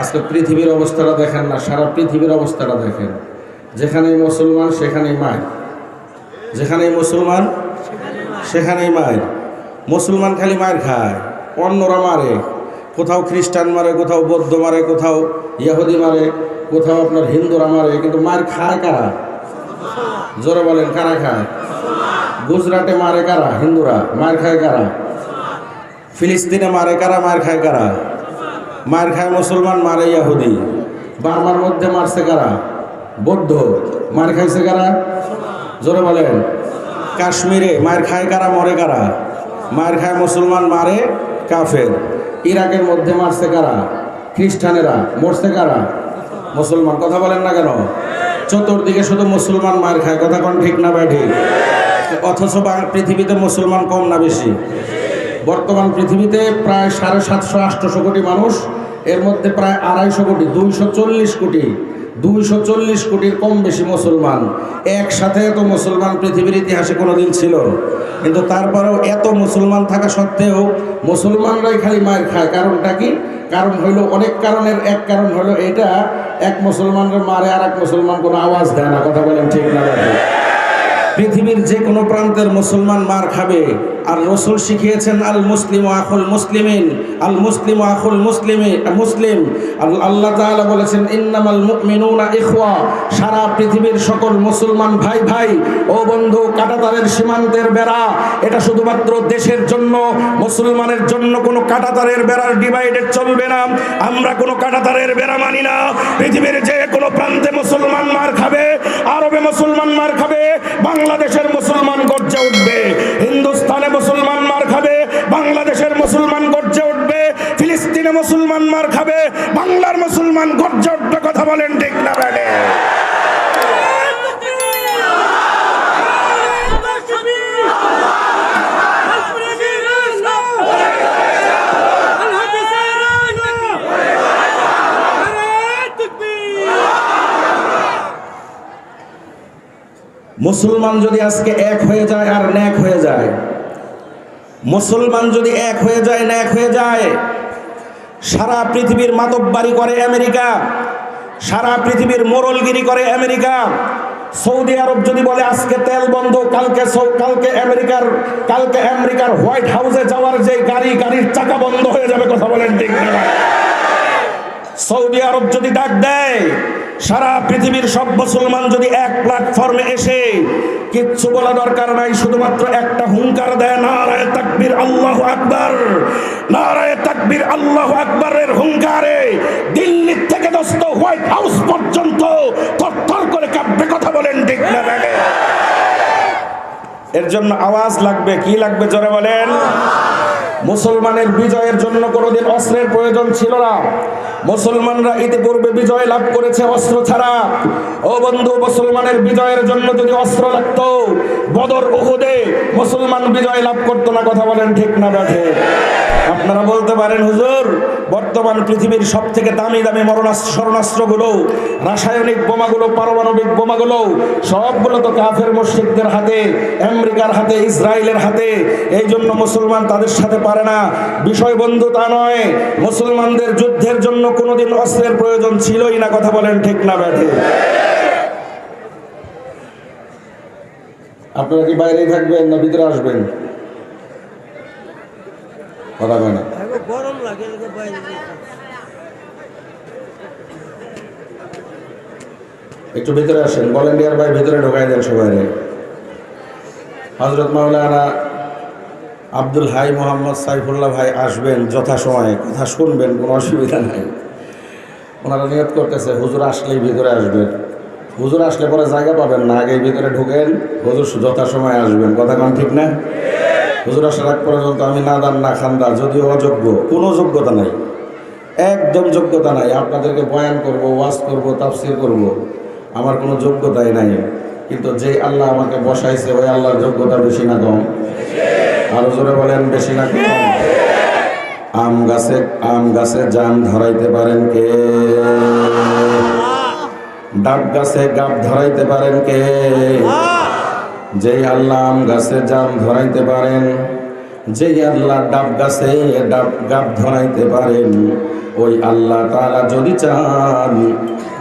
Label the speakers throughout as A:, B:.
A: আজকে পৃথিবীর অবস্থাটা দেখেন না, সারা পৃথিবীর অবস্থাটা দেখেন। যেখানেই মুসলমান, সেখানেই মায় যেখানেই মুসলমান, সেখানেই মায়ের। মুসলমান খালি মায়ের খায়, অন্যরা মারে। কোথাও খ্রিস্টান মারে, কোথাও বৌদ্ধ মারে, কোথাও ইয়াহুদি মারে, কোথাও আপনার হিন্দুরা মারে, কিন্তু মার খায় কারা? জোরে বলেন, কারা খায়? গুজরাটে মারে কারা? হিন্দুরা। মার খায় কারা? ফিলিস্তিনে মারে কারা? মার খায় কারা? মার খায় মুসলমান, মারে ইয়াহুদি বার্মার মধ্যে মারছে কারা? বৌদ্ধ। মার খাইছে কারা? জোরে বলেন। কাশ্মীরে মার খায় কারা, মরে কারা? মার খায় মুসলমান, মারে কাফের। ইরাকের মধ্যে মারছে কারা? খ্রিস্টানেরা। মরছে কারা? মুসলমান। কথা বলেন না কেন? চতুর্দিকে শুধু মুসলমান মার খায়। কথা কোন ঠিক না ভাই ঠিক? অথচ বাং- পৃথিবীতে মুসলমান কম না বেশি? বর্তমান পৃথিবীতে প্রায় সাড়ে সাতশো আটশোশো কোটি মানুষ, এর মধ্যে প্রায় আড়াইশো কোটি, দুইশো চল্লিশ কোটি, দুইশো চল্লিশ কোটির কম বেশি মুসলমান। একসাথে এত মুসলমান পৃথিবীর ইতিহাসে কোনোদিন ছিল। কিন্তু তারপরেও এত মুসলমান থাকা সত্ত্বেও মুসলমানরাই খালি মায়ের খায়। কারণটা কি? কারণ হইল অনেক কারণের, এক কারণ হলো এটা, এক মুসলমানরা মারে আর এক মুসলমান কোনো আওয়াজ দেয় না। কথা বলেন ঠিক না পৃথিবীর যে কোনো প্রান্তের মুসলমান মার খাবে। আর রসুল শিখিয়েছেন, আল মুসলিম আখুল মুসলিমিন, আল মুসলিম আখুল মুসলিমে, মুসলিম। আল- আল্লাহ তাআলা বলেছেন, ইন্নামাল মুমিনুনা ইখওয়া। সারা পৃথিবীর সকল মুসলমান ভাই ভাই, ও বন্ধু, কাটাতারের সীমান্তের বেড়া। এটা শুধুমাত্র দেশের জন্য, মুসলমানের জন্য কোনো কাটাতারের বেড়ার ডিভাইডেড চলবে না। আমরা কোনো কাটাতারের বেড়া মানি না। পৃথিবীর যে কোনো প্রান্তে মুসলমান মার খাবে, আরবে মুসলমান মার খাবে, বাংলাদেশের মুসলমান মুসলমান মার খাবে। বাংলার মুসলমান গর্জে কথা বলেন ঠিক না ব্যাডে মুসলমান যদি আজকে এক হয়ে যায় আর ন্যাক হয়ে যায়। মুসলমান যদি এক হয়ে যায়, ন্যাক হয়ে যায়। সারা পৃথিবীর মাতব্বারি করে আমেরিকা, সারা পৃথিবীর মোরলগিরি করে আমেরিকা। সৌদি আরব যদি বলে, আজকে তেল বন্ধ, কালকে কালকে আমেরিকার কালকে আমেরিকার হোয়াইট হাউসে যাওয়ার যে গাড়ি, গাড়ির চাকা বন্ধ হয়ে যাবে, কথা বলেন ঠিক সৌদি আরব যদি ডাক দেয় সারা পৃথিবীর সব মুসলমান যদি এক প্ল্যাটফর্মে এসে কিচ্ছু বলা দরকার নাই, শুধুমাত্র একটা হুঙ্কার দেয়, নারায় তাকবীর আল্লাহ আকবার, নারায় তাকবীর আল্লাহ আকবরের হুঙ্কারে দিল্লি থেকে দোস্ত হোয়াইট হাউস পর্যন্ত থরথর করে কাঁপবে কথা বলেন, ঠিক না এর জন্য আওয়াজ লাগবে, কি লাগবে জোরে বলেন? মুসলমানের বিজয়ের জন্য কোনোদিন অস্ত্রের প্রয়োজন ছিল না। মুসলমানরা ইতিপূর্বে বিজয় লাভ করেছে অস্ত্র ছাড়া। ও বন্ধু, মুসলমানের বিজয়ের জন্য যদি অস্ত্র লাগত, বদর উহুদে মুসলমান বিজয় লাভ করতো না, কথা বলেন ঠিক না আপনারা বলতে পারেন, হুজুর বর্তমান পৃথিবীর সব থেকে দামি দামি মরণাস্ত্র স্মরণাস্ত্রগুলো রাসায়নিক বোমাগুলো, পারমাণবিক বোমাগুলো, সবগুলো তো কাফের মসজিদদের হাতে, আমেরিকার হাতে, ইসরায়েলের হাতে। এই জন্য মুসলমান তাদের সাথে পারে না। বিষয় বন্ধু তা নয়, মুসলমানদের যুদ্ধের জন্য কোনোদিন অস্ত্রের প্রয়োজন ছিলই না, কথা বলেন ঠিক না ব্যাঠে আপনারা কি বাইরেই থাকবেন না ভিতরে আসবেন? কথা না।
B: গরম লাগে
A: একটু ভিতরে আসেন ভলেন্টিয়ার ভাই, ভিতরে ঢোকাই দেন সবাই হজরত মাওলানা আব্দুল হাই মোহাম্মদ সাইফুল্লাহ ভাই আসবেন যথাসময়ে, কথা শুনবেন, কোনো অসুবিধা নাই। ওনারা নিয়ত করতেছে, হুজুর আসলেই ভিতরে আসবেন হুজুর আসলে পরে জায়গা পাবেন না, আগেই ভিতরে ঢুকেন, হুজুর যথাসময়ে আসবেন। কথা কন ঠিক না? হুজুর আসার আগ পর্যন্ত আমি না দান না খান্দা যদিও অযোগ্য, কোনো যোগ্যতা নাই। একদম যোগ্যতা নাই। আপনাদেরকে বয়ান করব, ওয়াজ করব, তাফসির করব, আমার কোনো যোগ্যতাই নাই। কিন্তু যে আল্লাহ আমাকে বসাইছে, ওই আল্লাহর যোগ্যতা বেশি না কম। আরও জোরে বলেন, বেশি না কম। আম গাছে আম গাছে জাম ধরাইতে পারেন কে? ডাব গাছে গাব ধরাইতে পারেন কে? যেই আল্লাহ আম গাছে জাম ধরাইতে পারেন, যে আল্লাহ ডাব গাছে ডাব গাব ধরাইতে পারেন, ওই আল্লাহ তারা যদি চান,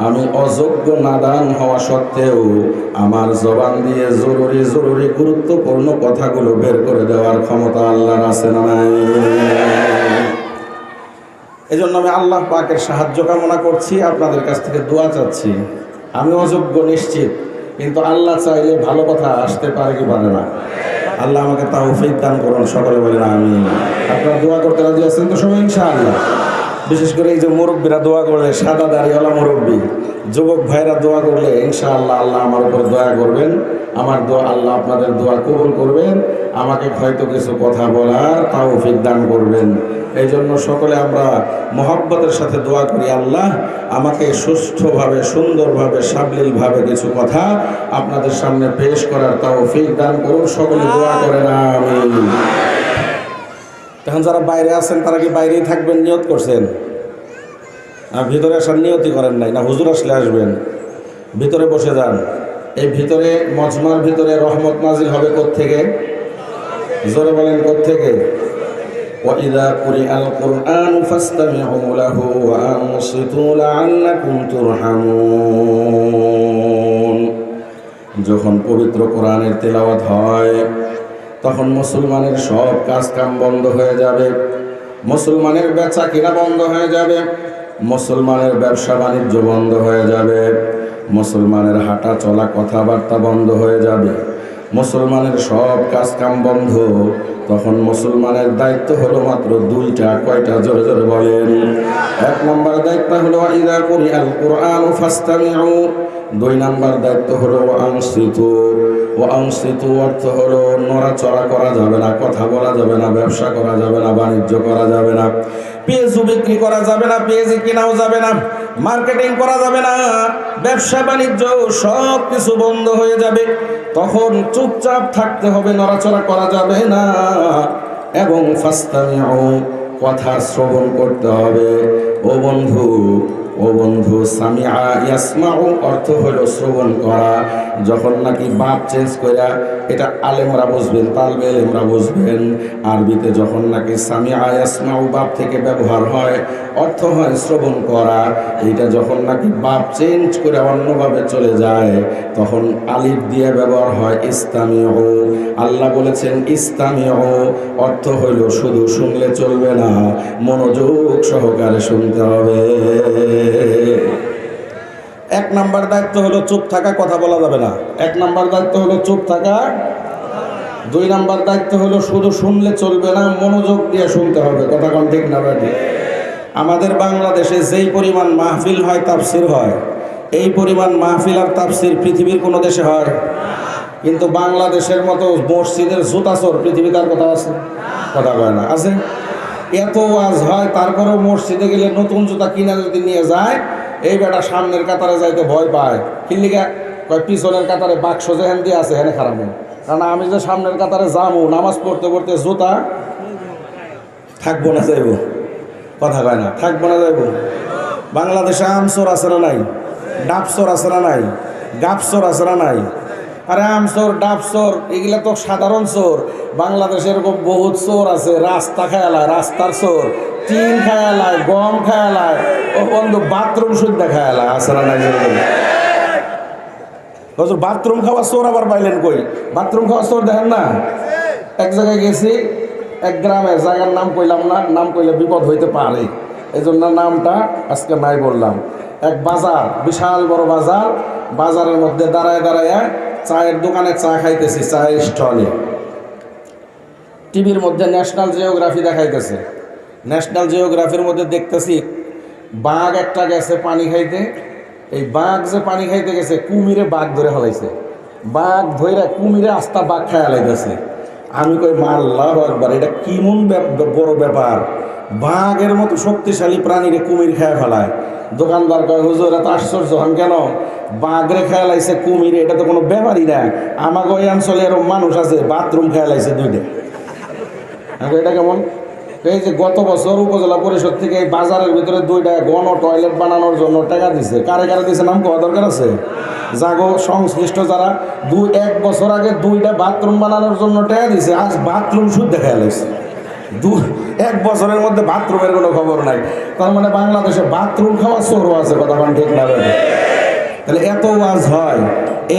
A: আমি অযোগ্য নাদান হওয়া সত্ত্বেও আমার জবান দিয়ে জরুরি জরুরি গুরুত্বপূর্ণ কথাগুলো বের করে দেওয়ার ক্ষমতা আল্লাহর আছে না নাই? জন্য আমি আল্লাহ পাকের সাহায্য কামনা করছি, আপনাদের কাছ থেকে দোয়া চাচ্ছি। আমি অযোগ্য নিশ্চিত। কিন্তু আল্লাহ চাইলে ভালো কথা আসতে পারে কি পারে না। আল্লাহ আমাকে তাও দান করুন, সকলে বলেন আমি আপনার দোয়া করতে রাজি আছেন তো সবাই ইনশাআল্লাহ। বিশেষ করে এই যে মুরব্বীরা দোয়া করলে, সাদা দাড়িওয়ালা মুরব্বী, যুবক ভাইরা দোয়া করলে ইনশাআল্লাহ আল্লাহ আমার উপর দয়া করবেন। আমার দোয়া আল্লাহ আপনাদের দোয়া কবুল করবেন। আমাকে হয়তো কিছু কথা বলার তাও দান করবেন। এই জন্য সকলে আমরা মহব্বতের সাথে দোয়া করি, আল্লাহ আমাকে সুস্থভাবে, সুন্দরভাবে, সাবলীলভাবে কিছু কথা আপনাদের সামনে পেশ করার তাও দান করুন। সকলে দোয়া করেন আমি এখন যারা বাইরে আছেন তারা কি বাইরেই থাকবেন নিয়ত করছেন আর ভিতরে আসার নিয়তি করেন নাই না হুজুর আসলে আসবেন ভিতরে বসে যান এই ভিতরে মজমার ভিতরে রহমত নাজিল হবে থেকে জোরে বলেন থেকে وإذا قرئ القرآن فاستمعوا له وأنصتوا لعلكم ترحمون যখন পবিত্র কোরআনের তেলাওয়াত হয় তখন মুসলমানের সব কাজ কাম বন্ধ হয়ে যাবে। মুসলমানের বেচা কিনা বন্ধ হয়ে যাবে। মুসলমানের ব্যবসা বাণিজ্য বন্ধ হয়ে যাবে। মুসলমানের হাঁটা চলা কথাবার্তা বন্ধ হয়ে যাবে। মুসলমানের সব কাজ কাম বন্ধ। তখন মুসলমানের দায়িত্ব হলো মাত্র দুইটা, কয়টা? জোরে জোরে বলেন। এক নম্বর দায়িত্ব হলো, ইদা করি আল কোরআন দুই নাম্বার দায়িত্ব হলো আংসিত অর্থ হলো নড়াচড়া করা যাবে না, কথা বলা যাবে না, ব্যবসা করা যাবে না, বাণিজ্য করা যাবে না। পেঁয়াজু বিক্রি করা যাবে না, পেঁয়াজি কেনাও যাবে না, মার্কেটিং করা যাবে না, ব্যবসা বাণিজ্য সব কিছু বন্ধ হয়ে যাবে। তখন চুপচাপ থাকতে হবে, নড়াচড়া করা যাবে না। এবং ফাস্তামিও কথা শ্রবণ করতে হবে। ও বন্ধু ও বন্ধু সামিয়া ইয়াসমাউ অর্থ হলো শ্রবণ করা। যখন নাকি বাপ চেঞ্জ করা এটা আলেমরা বুঝবেন, তালবে আলেমরা বুঝবেন। আরবিতে যখন নাকি সামিয়া ইয়াসমাউ বাপ থেকে ব্যবহার হয়, অর্থ হয় শ্রবণ করা। এটা যখন নাকি বাপ চেঞ্জ করে অন্যভাবে চলে যায়, তখন আলিফ দিয়ে ব্যবহার হয় ইস্তামিও আল্লাহ বলেছেন ইস্তামিও অর্থ হইল শুধু শুনলে চলবে না, মনোযোগ সহকারে শুনতে হবে। এক নাম্বার দায়িত্ব হলো চুপ থাকা, কথা বলা যাবে না। এক নাম্বার দায়িত্ব হলো চুপ থাকা। দুই নাম্বার দায়িত্ব হলো শুধু শুনলে চলবে না, মনোযোগ দিয়ে শুনতে হবে। কথা কোন ঠিক না ঠিক আমাদের বাংলাদেশে যেই পরিমাণ মাহফিল হয়, তাফসির হয়, এই পরিমাণ মাহফিল আর তাফসির পৃথিবীর কোনো দেশে হয় কিন্তু বাংলাদেশের মতো মসজিদের জুতাচর পৃথিবীতে আর কথা আছে? কথা কয় না। আছে? এত ওয়াজ হয়, তারপরেও মসজিদে গেলে নতুন জুতা কিনা যদি নিয়ে যায়, এই বেটা সামনের কাতারে যাইতে ভয় পায়। কিল্লিগা কয়, পিছনের কাতারে বাক্স যেখান দিয়ে আছে হেনে খারাপ কারণ আমি যে সামনের কাতারে যাব নামাজ পড়তে পড়তে জুতা থাকব না যাইব। কথা কয় না, থাকব না যাইব। বাংলাদেশে আমসোর আছে না নাই? ডাবসোর আছে না নাই? গাপসোর আছে না নাই? আরে ডাব চোর, এগুলা তো সাধারণ চোর। বাংলাদেশে এরকম বহুত চোর আছে, রাস্তা খেয়ালায় রাস্তার চোর। টিন খেয়ালায় গম খেয়ালায় ও বন্ধু বাথরুম শুদ্ধ খেয়ালায় না নাই বাথরুম খাওয়া চোর আবার পাইলেন কই? বাথরুম খাওয়া চোর দেখেন না? এক জায়গায় গেছি, এক গ্রামে, জায়গার নাম কইলাম না, নাম কইলে বিপদ হইতে পারে। এই জন্য নামটা আজকে নাই বললাম। এক বাজার, বিশাল বড় বাজার, বাজারের মধ্যে দাঁড়ায় দাঁড়ায় চায়ের দোকানে চা খাইতেছি, চায়ের স্টলে টিভির মধ্যে ন্যাশনাল জিওগ্রাফি দেখাইতেছে। ন্যাশনাল জিওগ্রাফির মধ্যে দেখতেছি, বাঘ একটা গেছে পানি খাইতে। এই বাঘ যে পানি খাইতে গেছে, কুমিরে বাঘ ধরে ফেলাইছে। বাঘ ধরে কুমিরে আস্তা বাঘ খায় লাইতেছে। আমি কই মাল্লাহ একবার এটা কিমন বড় ব্যাপার। বাঘের মতো শক্তিশালী প্রাণীরে কুমির খায় ফেলায়। দোকানদার কয়, হুজুর, এত আশ্চর্য হন কেন? বাঘরে খেয়াল লাইছে, কুমিরে, এটা তো কোনো ব্যাপারই না। আমাকে ওই অঞ্চলে এরকম মানুষ আছে, বাথরুম খেয়াল লাইছে দুইটা এটা কেমন? এই যে গত বছর উপজেলা পরিষদ থেকে এই বাজারের ভিতরে দুইটা গণ টয়লেট বানানোর জন্য টাকা দিছে। কারে কারে দিছে নাম কোয়া দরকার আছে? জাগো, সংশ্লিষ্ট যারা দুই এক বছর আগে দুইটা বাথরুম বানানোর জন্য টাকা দিছে, আজ বাথরুম শুদ্ধ দেখা লাগছে দু এক বছরের মধ্যে বাথরুমের কোনো খবর নাই। তার মানে বাংলাদেশে বাথরুম খাওয়া চোরও আছে, কথা মানে ঠিক না তাহলে এত ওয়াজ হয়,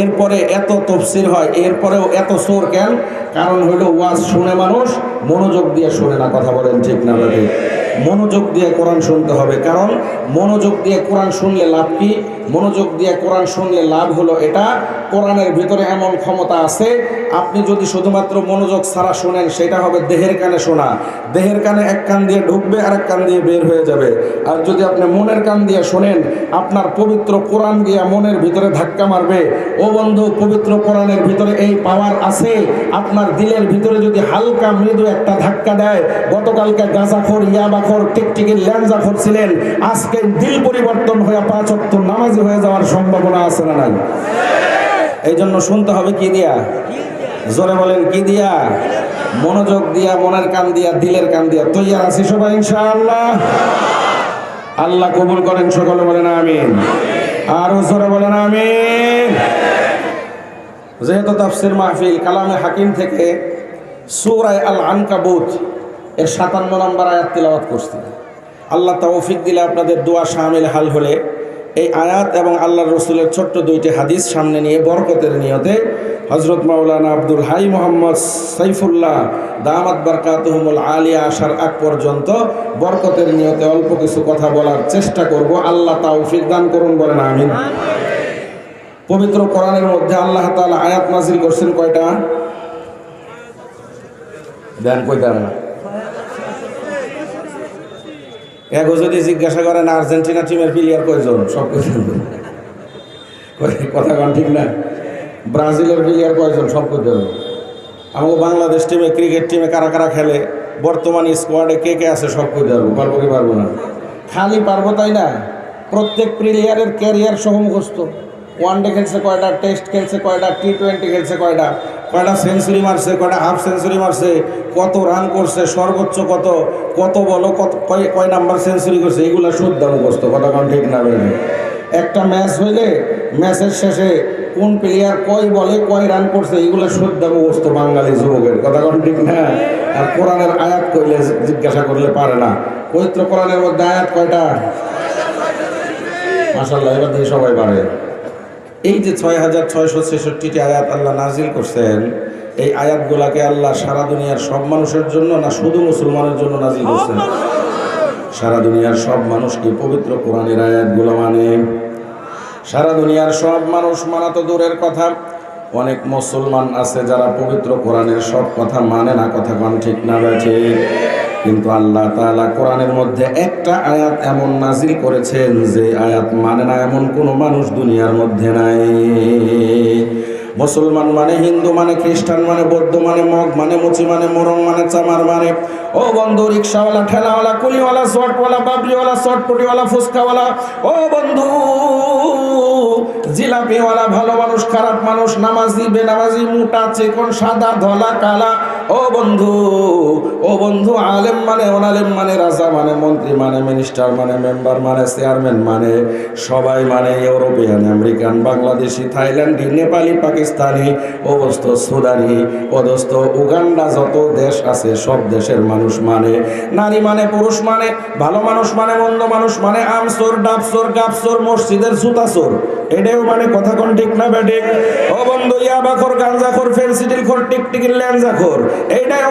A: এরপরে এত তফসিল হয়, এরপরেও এত সোর কেন? কারণ হইল ওয়াজ শুনে মানুষ, মনোযোগ দিয়ে শুনে না, কথা বলেন ঠিক না? মনোযোগ দিয়ে কোরআন শুনতে হবে। কারণ মনোযোগ দিয়ে কোরআন শুনলে লাভ কি? মনোযোগ দিয়ে কোরআন শুনলে লাভ হলো এটা, কোরআনের ভিতরে এমন ক্ষমতা আছে, আপনি যদি শুধুমাত্র মনোযোগ ছাড়া শোনেন, সেটা হবে দেহের কানে শোনা। দেহের কানে এক কান দিয়ে ঢুকবে আর এক কান দিয়ে বের হয়ে যাবে। আর যদি আপনি মনের কান দিয়ে শোনেন, আপনার পবিত্র কোরআন গিয়া মনের ভিতরে ধাক্কা মারবে, ও বন্ধু, পবিত্র কোরআনের ভিতরে এই পাওয়ার আছে, আপনার দিলের ভিতরে যদি হালকা মৃদু একটা ধাক্কা দেয়, গতকালকে গাঁজাখোর, ইয়াবাখোর টিকটিকির ল্যাঞ্জাখোর ছিলেন। আজকে দিল পরিবর্তন হয়ে পাঁচ অক্ট নামাজি হয়ে যাওয়ার সম্ভাবনা আছে না নাই? এই জন্য শুনতে হবে কি দিয়া? জোরে বলেন, কি দিয়া? মনোযোগ দিয়া, মনের কান দিয়া, দিলের কান দিয়া। তৈয়ার আছি সবাই, ইনশাআল্লাহ? আল্লাহ কবুল করেন সকলে, বলেন আমিন। আরও জোরে বলেন আমিন। যেহেতু তাফসির মাহফিল কালামে হাকিম থেকে সুরায় আল আনকাবুত এর সাতান্ন নম্বর আয়াত তিলাওয়াত করছি। আল্লাহ তৌফিক দিলে আপনাদের দোয়া সামিল হাল হলে এই আয়াত এবং আল্লাহ রসুলের ছোট্ট দুইটি হাদিস সামনে নিয়ে বরকতের নিয়তে হজরত মাওলানা আব্দুল হাই মোহাম্মদ সাইফুল্লাহ দামাত বারকাতহমুল আলিয়া আসার আগ পর্যন্ত বরকতের নিয়তে অল্প কিছু কথা বলার চেষ্টা করব। আল্লাহ তৌফিক দান করুন, বলেন আমিন। পবিত্র কোরআনের মধ্যে আল্লাহ তাআলা আয়াত নাজিল করছেন কয়টা? দেন কয়টা না। এগো যদি জিজ্ঞাসা করেন, আর্জেন্টিনা টিমের প্লেয়ার কয়জন? সব কয়জন কথা কন ঠিক না? ব্রাজিলের প্লেয়ার কয়জন? সব কয়জন আমাকে বাংলাদেশ টিমে ক্রিকেট টিমে কারা কারা খেলে, বর্তমান স্কোয়াডে কে কে আছে সব কই পারব। পারব কি পারব না? খালি পারব তাই না? প্রত্যেক প্লেয়ারের ক্যারিয়ার সহ মুখস্থ। ওয়ান ডে খেলছে কয়টা? টেস্ট খেলছে কয়টা? টি টোয়েন্টি খেলছে কয়টা? কয়টা সেঞ্চুরি মারছে, কয়টা হাফ সেঞ্চুরি মারছে, কত রান করছে, সর্বোচ্চ কত কত বলো, কত, কয় কয় নাম্বার সেঞ্চুরি করছে, এগুলো শুদ্ধ মুখস্থ, কথা কোন ঠিক না বেরোবে একটা ম্যাচ হইলে ম্যাচের শেষে কোন প্লেয়ার কয় বলে, কয় রান করছে, এগুলো শুদ্ধ মুখস্থ বাঙালি যুবকের, কথা কোন ঠিক না? আর কোরআনের আয়াত করলে জিজ্ঞাসা করলে পারে না। পবিত্র কোরআনের মধ্যে আয়াত কয়টা? মাসাল্লাহ এবার দিয়ে সবাই পারে। এই যে ছয় হাজার ছয়শো ছেষট্টিটি আয়াত আল্লাহ নাজিল করছেন, এই আয়াতগুলাকে আল্লাহ সারা দুনিয়ার সব মানুষের জন্য না শুধু মুসলমানের জন্য নাজিল করছেন? সারা দুনিয়ার সব মানুষ কি পবিত্র কোরআনের আয়াতগুলো মানে? সারা দুনিয়ার সব মানুষ মানা তো দূরের কথা। অনেক মুসলমান আছে যারা পবিত্র কোরআনের সব কথা মানে না, কথা কোন ঠিক না বেঠে কিন্তু আল্লাহ তাআলা কোরআনের মধ্যে একটা আয়াত এমন নাজিল করেছেন যে আয়াত মানে না এমন কোনো মানুষ দুনিয়ার মধ্যে নাই। মুসলমান মানে হিন্দু মানে খ্রিস্টান মানে বৌদ্ধ মানে মগ মানে মুচি মানে মোরং মানে চামার মানে। ও বন্ধু, রিক্সাওয়ালা, ঠেলাওয়ালা, কুলিওয়ালা শর্টওয়ালা বাবরিওয়ালা শর্টপুটিওয়ালা ফুচকাওয়ালা ও বন্ধু, জিলাপিওয়ালা, ভালো মানুষ, খারাপ মানুষ, নামাজি, বেনামাজি, মোটা, চেকন, সাদা, ধলা, কালা ও বন্ধু ও বন্ধু, আলেম মানে অনালেম মানে রাজা মানে মন্ত্রী মানে মিনিস্টার মানে মেম্বার মানে চেয়ারম্যান মানে সবাই মানে ইউরোপিয়ান, আমেরিকান, বাংলাদেশি, থাইল্যান্ডি, নেপালি, পাকিস্তানি, অবস্থ সুদানি অদস্ত উগান্ডা যত দেশ আছে সব দেশের মানুষ মানে নারী মানে পুরুষ মানে ভালো মানুষ মানে মন্দ মানুষ মানে আমসোর, ডাবসোর, গাবসোর, মসজিদের জুতাসোর, এটাও মানে কথা কোন ঠিক না বেঠিক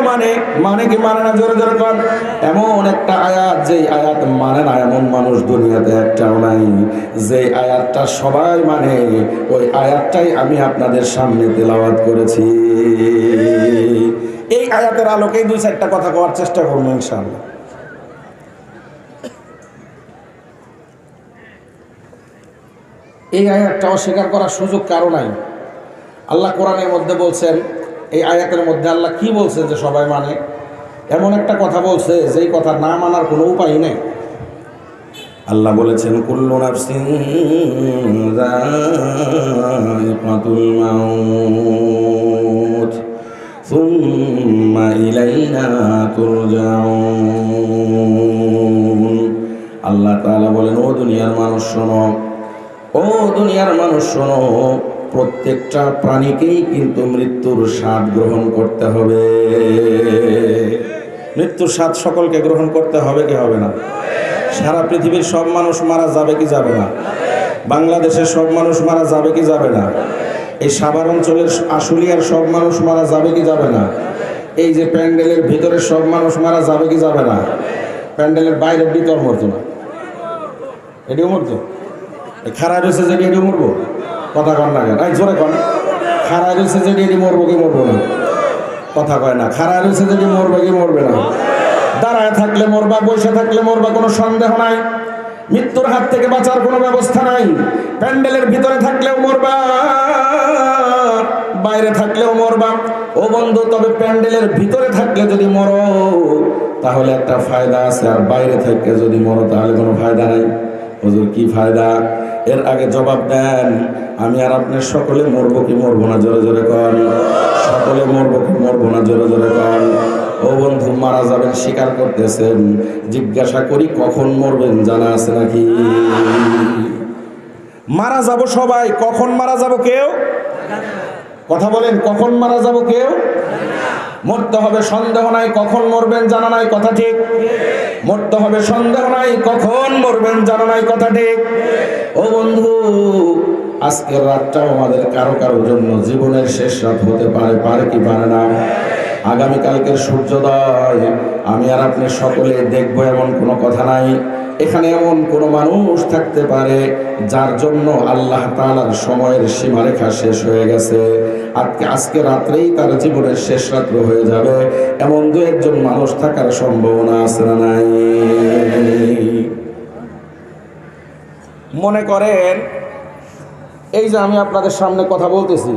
A: মানে। মানে মানে আমি আপনাদের সামনে তেলাওয়াত করেছি। এই আয়াতের আলোকেই দুই চারটা কথা কওয়ার চেষ্টা করব ইনশাআল্লাহ। এই আয়াতটা অস্বীকার করার সুযোগ কারও নাই। আল্লাহ কোরআনের মধ্যে বলছেন, এই আয়াতের মধ্যে আল্লাহ কি বলছেন যে সবাই মানে? এমন একটা কথা বলছে, যেই কথা না মানার কোনো উপায় নেই। আল্লাহ বলেছেন, কুল্লু আল্লাহ বলেন, ও দুনিয়ার মানুষ শোনো, ও দুনিয়ার মানুষ শোনো প্রত্যেকটা প্রাণীকেই কিন্তু মৃত্যুর স্বাদ গ্রহণ করতে হবে। মৃত্যুর স্বাদ সকলকে গ্রহণ করতে হবে কি হবে না? সারা পৃথিবীর সব মানুষ মারা যাবে কি যাবে না? বাংলাদেশের সব মানুষ মারা যাবে কি যাবে না? এই সাভার অঞ্চলের আশুলিয়ার সব মানুষ মারা যাবে কি যাবে না? এই যে প্যান্ডেলের ভিতরে সব মানুষ মারা যাবে কি যাবে না? প্যান্ডেলের বাইরের ভিতর মরতো না। এটিও মরতো? খারাপ রয়েছে যেটি এটিও মরবো? কথা কন না কেন? এই জোরে কন। খারাপ রয়েছে যেটি এটি মরবো কি মরবো না? কথা কয় না খারাপ রয়েছে যেটি মরবে কি মরবে না? দাঁড়ায় থাকলে মরবা, বসে থাকলে মরবা, কোনো সন্দেহ নাই। মৃত্যুর হাত থেকে বাঁচার কোনো ব্যবস্থা নাই। প্যান্ডেলের ভিতরে থাকলেও মরবা, বাইরে থাকলেও মরবা। ও বন্ধু, তবে প্যান্ডেলের ভিতরে থাকলে যদি মরো, তাহলে একটা ফায়দা আছে। আর বাইরে থাকলে যদি মরো, তাহলে কোনো ফায়দা নাই। হুজুর, কি ফায়দা? এর আগে জবাব দেন, আমি আর আপনার সকলে মরবো কি মরবো না, জোরে জোরে কন। সকলে মরবো কি মরবো না, জোরে জোরে কন। ও বন্ধু, মারা যাবেন স্বীকার করতেছেন। জিজ্ঞাসা করি, কখন মরবেন, জানা আছে নাকি? মারা যাব সবাই, কখন মারা যাব কেউ? কথা বলেন, কখন মারা যাব কেউ? মরতে হবে, সন্দেহ নাই, কখন মরবেন, জানা নাই, কথা ঠিক? মরতে হবে সন্দেহ নাই, কখন মরবেন জানা নাই কথা ঠিক? ও বন্ধু, আজকের রাতটাও আমাদের কারও কারোর জন্য জীবনের শেষ রাত হতে পারে পারে কি পারে না? আগামীকালকের সূর্যোদয়। আমি আর আপনি সকলে দেখব এমন কোনো কথা নাই। এখানে এমন কোনো মানুষ থাকতে পারে যার জন্য আল্লাহ তাআলার সময়ের সীমারেখা শেষ হয়ে গেছে। আজকে আজকে রাত্রেই তার জীবনের শেষ রাত্র হয়ে যাবে। এমন দু একজন মানুষ থাকার সম্ভাবনা আছে না নাই? মনে করেন, এই যে আমি আপনাদের সামনে কথা বলতেছি,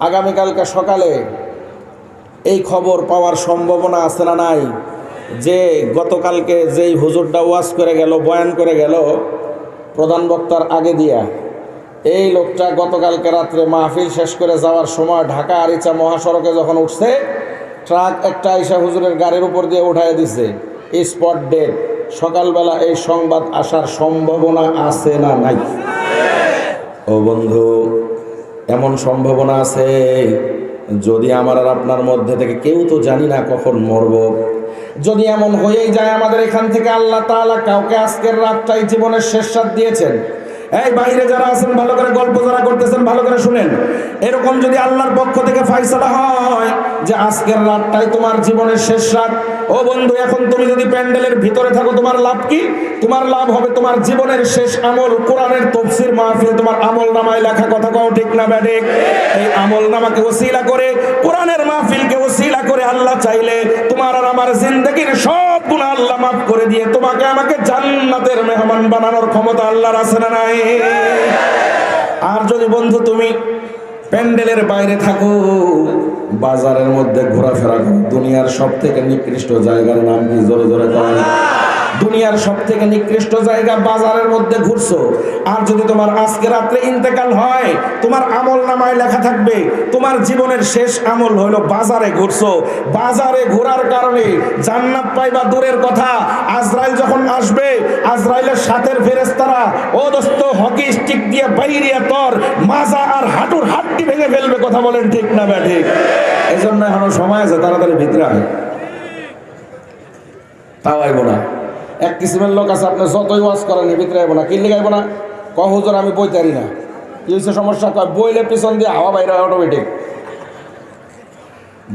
A: আগামীকালকে সকালে এই খবর পাওয়ার সম্ভাবনা আছে না নাই? যে গতকালকে যেই হুজুরটা ওয়াজ করে গেল, বয়ান করে গেল, প্রধান বক্তার আগে দিয়া, এই লোকটা গতকালকে রাত্রে মাহফিল শেষ করে যাওয়ার সময় ঢাকা আরিচা মহাসড়কে যখন উঠছে, ট্রাক একটা আইসা হুজুরের গাড়ির উপর দিয়ে উঠাই দিছে, স্পট ডেট। সকালবেলা এই সংবাদ আসার সম্ভাবনা আছে না নাই? ও বন্ধু, এমন সম্ভাবনা আছে যদি আমার আর আপনার মধ্যে থেকে কেউ তো জানি না কখন মরব। যদি এমন হয়েই যায় আমাদের এখান থেকে আল্লাহ তালা কাউকে আজকের রাতটাই জীবনের শেষ রাত দিয়েছেন। এই বাইরে যারা আছেন, ভালো করে গল্প যারা করতেছেন, ভালো করে শুনেন। এরকম যদি আল্লাহর পক্ষ থেকে ফাইসলা হয় যে আজকের রাতটাই তোমার জীবনের শেষ রাত। ও বন্ধু, এখন তুমি যদি প্যান্ডেলের ভিতরে থাকো, তোমার লাভ কি? তোমার লাভ হবে তোমার জীবনের শেষ আমল। কোরআনের তফসির মাহফিল তোমার আমল নামায় লেখা কথা কও ঠিক না ব্যাঠিক এই আমল নামাকে ওসিলা করে, কোরআনের মাহফিলকে ওসিলা করে আল্লাহ চাইলে তোমার আর আমার জিন্দগির সব গুনাহ আল্লাহ মাফ করে দিয়ে তোমাকে আমাকে জান্নাতের মেহমান বানানোর ক্ষমতা আল্লাহর আছে না নাই? আর যদি বন্ধু তুমি প্যান্ডেলের বাইরে থাকো বাজারের মধ্যে ঘোরাফেরা করে। দুনিয়ার সব থেকে নিকৃষ্ট জায়গার নাম কি? জোরে জোরে করেন দুনিয়ার সব থেকে নিকৃষ্ট জায়গা বাজারের মধ্যে ঘুরছো। আর যদি তোমার আজকে রাত্রে ইন্তেকাল হয়, তোমার আমল নামায় লেখা থাকবে, তোমার জীবনের শেষ আমল হলো বাজারে ঘুরছো। বাজারে ঘোরার কারণে জান্নাত পাইবা দূরের কথা। আজরাইল যখন আসবে, আজরাইলের সাথের ফেরেস্তারা ও দোস্ত, হকি স্টিক দিয়ে বাইরে তোর, মাজা আর হাঁটুর হাড্ডি ভেঙে ফেলবে। কথা বলেন ঠিক না ব্যা ঠিক এই জন্য এখনও সময় আছে, তাড়াতাড়ি ভিতরে হয় তাও আইব না। এক কিসিমের লোক আছে, আপনি যতই ওয়াজ করেন ভিতরে আইব না। কিনলে গাইব না? ক হুজুর, আমি বই তারি না। কি হচ্ছে সমস্যা? কয়, বইলে পিছন দিয়ে হাওয়া বাইর হয় অটোমেটিক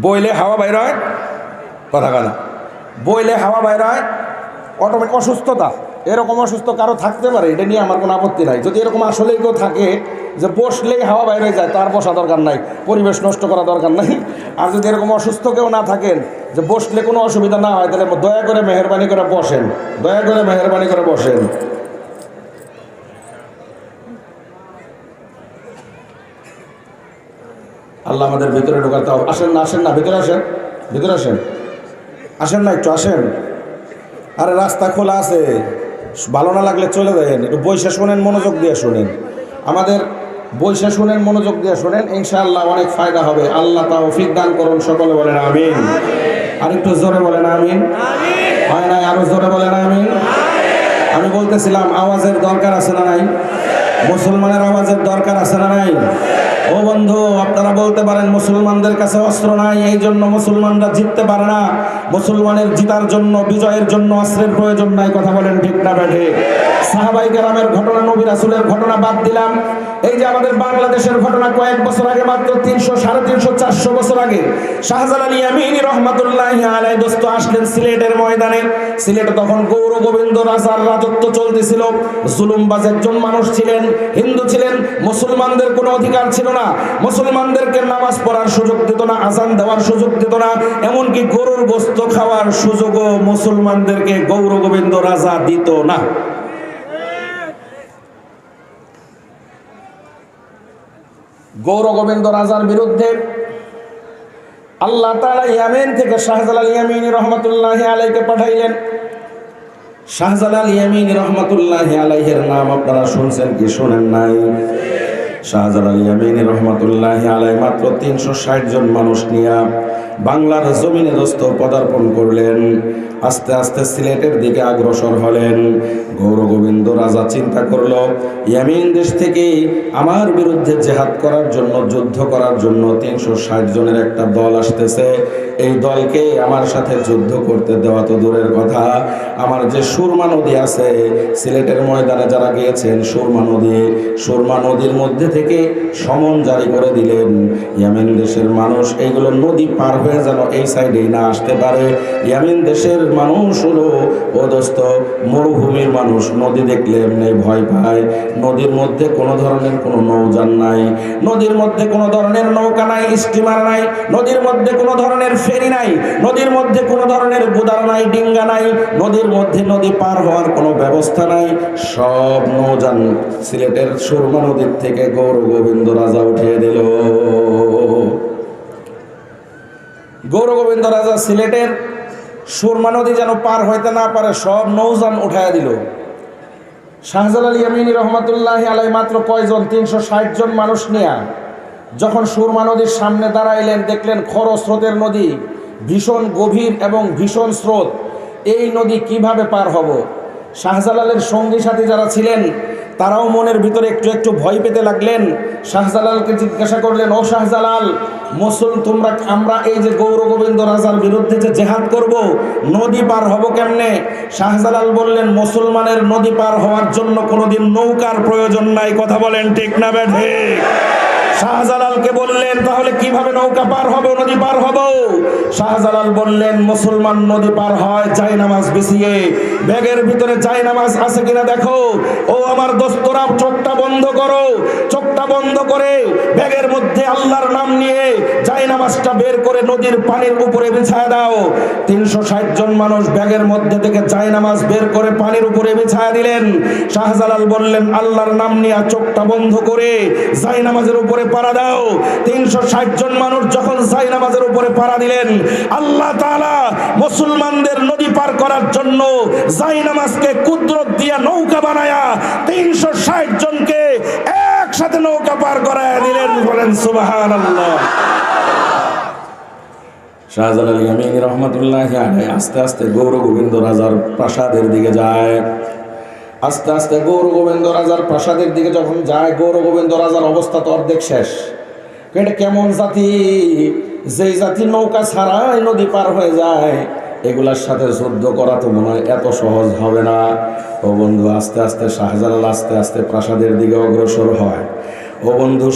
A: বইলে হাওয়া বাইর হয়, কথা কথা বইলে হাওয়া বাইর হয় অটোমেটিক অসুস্থতা। এরকম অসুস্থ কারও থাকতে পারে, এটা নিয়ে আমার কোনো আপত্তি নাই। যদি এরকম আসলেই কেউ থাকে, যে বসলেই হাওয়া বাইরে যায়, তার বসা দরকার নাই, পরিবেশ নষ্ট করা দরকার নাই। আর যদি এরকম অসুস্থ কেউ না থাকেন, যে বসলে কোনো অসুবিধা না হয়, তাহলে দয়া করে মেহরবানি করে বসেন, দয়া করে মেহরবানি করে বসেন। আল্লাহ আমাদের ভিতরে ঢোকাতে হবে আসেন না আসেন না, ভিতরে আসেন ভিতরে আসেন। আসেন না, একটু আসেন। আরে রাস্তা খোলা আছে। ভালো না লাগলে চলে যাবেন একটু বৈশা শোনেন, মনোযোগ দিয়ে শোনেন। আমাদের বৈশা শোনেন, মনোযোগ দিয়ে শোনেন, ইনশাআল্লাহ অনেক ফায়দা হবে। আল্লাহ তাও দান করুন, সকলে বলেন আমিন। আর একটু জোরে বলেন আমিন। হয় নাই, আরও জোরে বলেন আমিন। আমি বলতেছিলাম, আওয়াজের দরকার আছে না নাই? মুসলমানের আওয়াজের দরকার আছে না নাই? ও বন্ধু, আপনারা বলতে পারেন মুসলমানদের কাছে অস্ত্র নাই, এই জন্য মুসলমানরা জিততে পারে না। মুসলমানের জিতার জন্য, বিজয়ের জন্য অস্ত্রের প্রয়োজন নাই, কথা বলেন ঠিক না ব্যাঠে। সাহাবাই গ্রামের ঘটনা, নবী রাসুলের ঘটনা বাদ দিলাম। এই যে আমাদের বাংলাদেশের ঘটনা কয়েক বছর আগে, মাত্র তিনশো, সাড়ে তিনশো, চারশো বছর আগে, শাহজালাল ইয়ামিনী রহমাতুল্লাহ আলাই দোস্ত আসলেন সিলেটের ময়দানে। সিলেটে তখন গৌর গোবিন্দ রাজার রাজত্ব চলতেছিল। জুলুমবাজ একজন মানুষ ছিলেন, হিন্দু ছিলেন, মুসলমানদের কোনো অধিকার ছিল না। মুসলমানদেরকে নামাজ পড়ার সুযোগ দিত না, আজান দেওয়ার সুযোগ দিত না। এমনকি গরুর গোস্ত খাওয়ার সুযোগও মুসলমানদেরকে গৌর গোবিন্দ রাজা দিত না। গৌর গোবিন্দ রাজার বিরুদ্ধে আল্লাহ তালা ইয়ামেন থেকে শাহজালাল ইয়ামিন রহমতুল্লাহ আলাইকে পাঠাইলেন। শাহজালাল ইয়ামিন রহমতুল্লাহ আলাইহের নাম আপনারা শুনছেন কি শোনেন নাই? শাহজালাল ইয়ামিন রহমতুল্লাহ আলাই মাত্র তিনশো ষাট জন মানুষ নিয়ে বাংলার জমিনে দোস্ত পদার্পণ করলেন। আস্তে আস্তে সিলেটের দিকে অগ্রসর হলেন। গৌর গোবিন্দ রাজা চিন্তা করল, ইয়ামিন দেশ থেকে আমার বিরুদ্ধে জেহাদ করার জন্য, যুদ্ধ করার জন্য তিনশো ষাট জনের একটা দল আসতেছে। এই দলকে আমার সাথে যুদ্ধ করতে দেওয়া তো দূরের কথা। আমার যে সুরমা নদী আছে, সিলেটের ময়দানে যারা গিয়েছেন, সুরমা নদী, সুরমা নদীর মধ্যে থেকে সমন জারি করে দিলেন। ইয়ামেন দেশের মানুষ, এইগুলো নদী পার হয়ে যেন এই সাইডেই না আসতে পারে। ইয়ামিন দেশের মানুষ হলো ও দোস্ত মরুভূমির মানুষ। নদী দেখলে এমনি ভয় পায়। নদীর মধ্যে কোনো ধরনের কোনো নৌযান নাই। নদীর মধ্যে কোনো ধরনের নৌকা নাই, স্টিমার নাই। নদীর মধ্যে কোনো ধরনের ফেরি নাই। নদীর মধ্যে কোনো ধরনের বুদার নাই, ডিঙ্গা নাই। নদীর মধ্যে নদী পার হওয়ার কোনো ব্যবস্থা নাই। সব নৌযান সিলেটের সুরমা নদীর থেকে গৌর গোবিন্দ রাজা উঠিয়ে দিল। গৌর গোবিন্দ রাজা সিলেটের সুরমা নদী যেন পার হইতে না পারে, সব নৌযান উঠাইয়া দিল। শাহজালাল ইয়ামিনী রহমতুল্লাহ আলাই মাত্র কয়জন? তিনশো ষাট জন মানুষ নিয়া যখন সুরমা নদীর সামনে দাঁড়াইলেন, দেখলেন খর স্রোতের নদী ভীষণ গভীর এবং ভীষণ স্রোত। এই নদী কীভাবে পার হব? শাহজালালের সঙ্গী সাথী যারা ছিলেন তারাও মনের ভিতরে একটু একটু ভয় পেতে লাগলেন। শাহজালালকে জিজ্ঞাসা করলেন, ও শাহজালাল মুসল তোমরা, আমরা এই যে গৌর গোবিন্দ রাজার বিরুদ্ধে যে জেহাদ করব, নদী পার হব কেমনে? শাহজালাল বললেন, মুসলমানের নদী পার হওয়ার জন্য কোনোদিন নৌকার প্রয়োজন নাই। কথা বলেন ঠিক না ব্যাধে শাহজালালকে বললেন, তাহলে কীভাবে নৌকা পার হবে? নদী পার হব? শাহজালাল বললেন, মুসলমান নদী পার হয় যাই নামাজ বিছিয়ে। ব্যাগের ভিতরে যাই নামাজ আছে কিনা দেখো। ও আমার দোস্তরা, চোখটা বন্ধ করো। চোখটা বন্ধ করে ব্যাগের মধ্যে আল্লাহর নাম নিয়ে যাই নামাজটা বের করে নদীর পানির উপরে বিছায় দাও। তিনশো ষাট জন মানুষ ব্যাগের মধ্যে থেকে যাই নামাজ বের করে পানির উপরে বিছায় দিলেন। শাহজালাল বললেন, আল্লাহর নাম নিয়ে চোখটা বন্ধ করে যাই নামাজের উপরে পাড়া দাও। তিনশো ষাট জন মানুষ যখন যাই নামাজের উপরে পাড়া দিলেন, আল্লাহ তাআলা মুসলমানদের নদী পার করার জন্য যাই নামাজকে কুদরত দিয়া নৌকা বানায়া তিনশো ষাট জনকে একসাথে নৌকা পার করায় দিলেন। বলেন সুবাহান আল্লাহ শাহজালাল ইয়ামিনী রহমতুল্লাহ আস্তে আস্তে গৌর গোবিন্দ রাজার প্রাসাদের দিকে যায়। আস্তে আস্তে গৌর গোবিন্দ রাজার প্রাসাদের দিকে যখন যায়, গৌর গোবিন্দ রাজার অবস্থা তো অর্ধেক শেষ। এটা কেমন জাতি? যেই জাতি নৌকা ছাড়াই নদী পার হয়ে যায়, এগুলার সাথে যুদ্ধ করা তো মনে হয় এত সহজ হবে না। ও বন্ধু, আস্তে আস্তে শাহজালাল আস্তে আস্তে প্রাসাদের দিকে অগ্রসর হয়। ও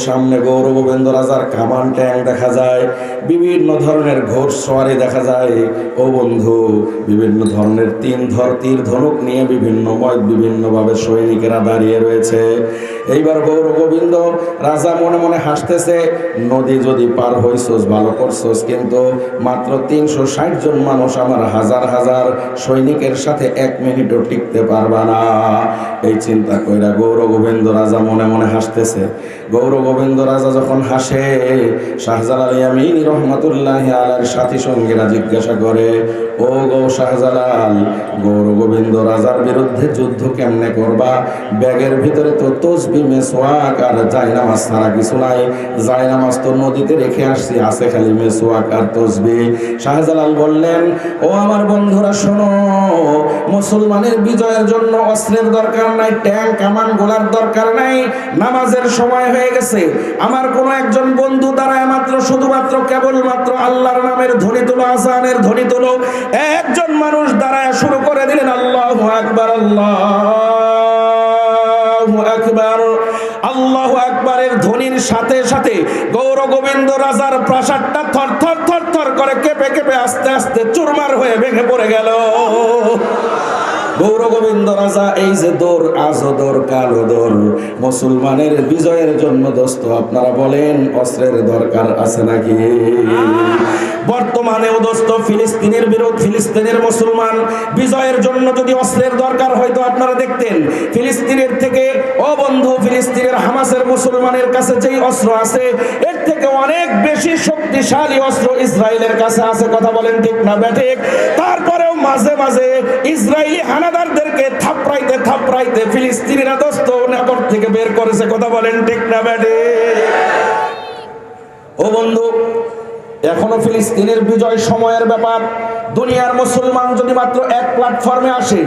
A: সামনে গৌর গোবিন্দ রাজার কামান ট্যাং দেখা যায়, বিভিন্ন ধরনের ঘোষ সোয়ারি দেখা যায়। ও বন্ধু, বিভিন্ন ধরনের তিন ধর তীর ধনুক নিয়ে বিভিন্ন ময় বিভিন্নভাবে সৈনিকেরা দাঁড়িয়ে রয়েছে। এইবার গৌর গোবিন্দ রাজা মনে মনে হাসতেছে, নদী যদি পার হইছোস ভালো করছোস কিন্তু মাত্র তিনশো ষাট জন মানুষ আমার হাজার হাজার সৈনিকের সাথে এক মিনিটও টিকতে পারবা না। এই চিন্তা কইরা গৌর গোবিন্দ রাজা মনে মনে হাসতেছে গৌর গোবিন্দ রাজা যখন হাসে, শাহজালাল রহমতুল্লাহ আলার সাথী সঙ্গীরা জিজ্ঞাসা করে, ও গো শাহজালাল, গৌর গোবিন্দ রাজার বিরুদ্ধে যুদ্ধ কেমনে করবা? ব্যাগের ভিতরে তো তসবি, মেসোয়াক আর জায়নামাজ কিছু নাই। জায়নামাজ তো নদীতে রেখে আসছি, আছে খালি মেসোয়াক আর তসবি। শাহজালাল বললেন, ও আমার বন্ধুরা, শোনো, মুসলমানের বিজয়ের জন্য অস্ত্রের দরকার নাই, ট্যাঙ্ক, কামান, গোলার দরকার নাই, নামাজের সময় হয়ে গেছে। আমার কোনো একজন বন্ধু দাঁড়ায় মাত্র, শুধুমাত্র কেবলমাত্র আল্লাহর নামের ধ্বনি তুলো, আজানের ধ্বনি তুলো। একজন মানুষ দাঁড়ায় শুরু করে দিলেন, আল্লাহ আকবার আল্লাহ আকবার। আল্লাহ আকবারের ধ্বনির সাথে সাথে গৌর গোবিন্দ রাজার প্রাসাদটা থর থর থর থর করে কেঁপে কেঁপে আস্তে আস্তে চুরমার হয়ে ভেঙে পড়ে গেল। গৌর রাজা, এই যে আজও দৌড় কালো দৌড় মুসলমানের বিজয়ের জন্য দোস্ত, আপনারা বলেন, অস্ত্রের দরকার আছে নাকি? বর্তমানেও দোস্ত, ফিলিস্তিনের বিরোধ, ফিলিস্তিনের মুসলমান, বিজয়ের জন্য যদি অস্ত্রের দরকার হয়তো আপনারা দেখতেন, ফিলিস্তিনের থেকে, ও বন্ধু, ফিলিস্তিনের হামাসের মুসলমানের কাছে যেই অস্ত্র আছে, এর থেকে অনেক বেশি শক্তিশালী অস্ত্র ইসরায়েলের কাছে আছে, কথা বলেন ঠিক না ব্যাঠিক তারপরেও মাঝে মাঝে ইসরায়েলি হানাদারদেরকে থাপড়াইতে থাপড়াইতে ফিলিস্তিনিরা দোস্ত নগর থেকে বের করেছে, কথা বলেন ঠিক না ব্যাডে? ও বন্ধু এখনও ফিলিস্তিনের বিজয় সময়ের ব্যাপার। দুনিয়ার মুসলমান যদি মাত্র এক প্ল্যাটফর্মে আসে,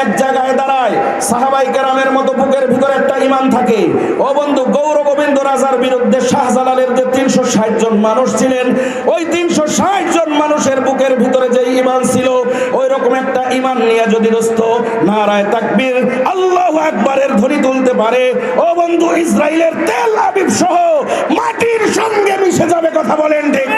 A: এক জায়গায় দাঁড়ায়, সাহাবাই কেরামের মতো বুকের ভিতরে একটা ইমান থাকে। ও বন্ধু, গৌর গোবিন্দ রাজার বিরুদ্ধে শাহজালালের যে তিনশো ষাট জন মানুষ ছিলেন, ওই তিনশো ষাট জন মানুষের বুকের ভিতরে যে ইমান ছিল ওই রকম একটা ইমান নিয়ে যদি দোস্ত নারায় তাকবীর আল্লাহ একবারের ধ্বনি তুলতে পারে, ও বন্ধু ইসরায়েলের তেল আবিব সহ মাটির সঙ্গে মিশে যাবে কথা বলেন ঠিক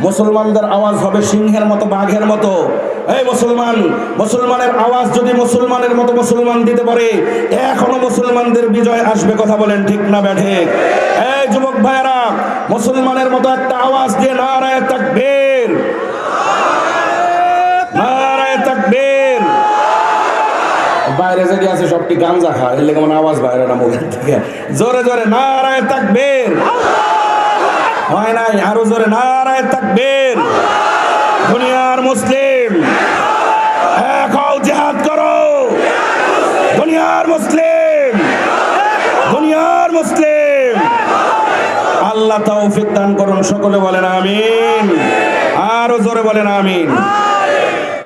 A: মুসলমানদের আওয়াজ হবে সিংহের মতো, বাঘের মতো। এই মুসলমান, মুসলমানের আওয়াজ যদি মুসলমানের মতো মুসলমান দিতে পারে, এখনও মুসলমানদের বিজয় আসবে, কথা বলেন ঠিক না ব্যাঠে? এই যুবক ভাইয়েরা, মুসলমানের মতো একটা আওয়াজ দিয়ে নারায় তাকবীর। নারায় তাকবীর। বাইরে যদি আছে সবটি গাঞ্জা খা এর লেগে মানে আওয়াজ বাইরে না মুখের থেকে। জোরে জোরে, নারায় তাকবীর। হয় নাই, আরও জোরে নারায় তাকবীর। দুনিয়ার মুসলিম, এক হও জিহাদ করো। দুনিয়ার মুসলিম দুনিয়ার মুসলিম। আল্লাহ তৌফিক দান করুন, সকলে বলেন আমিন। আরও জোরে বলেন আমিন।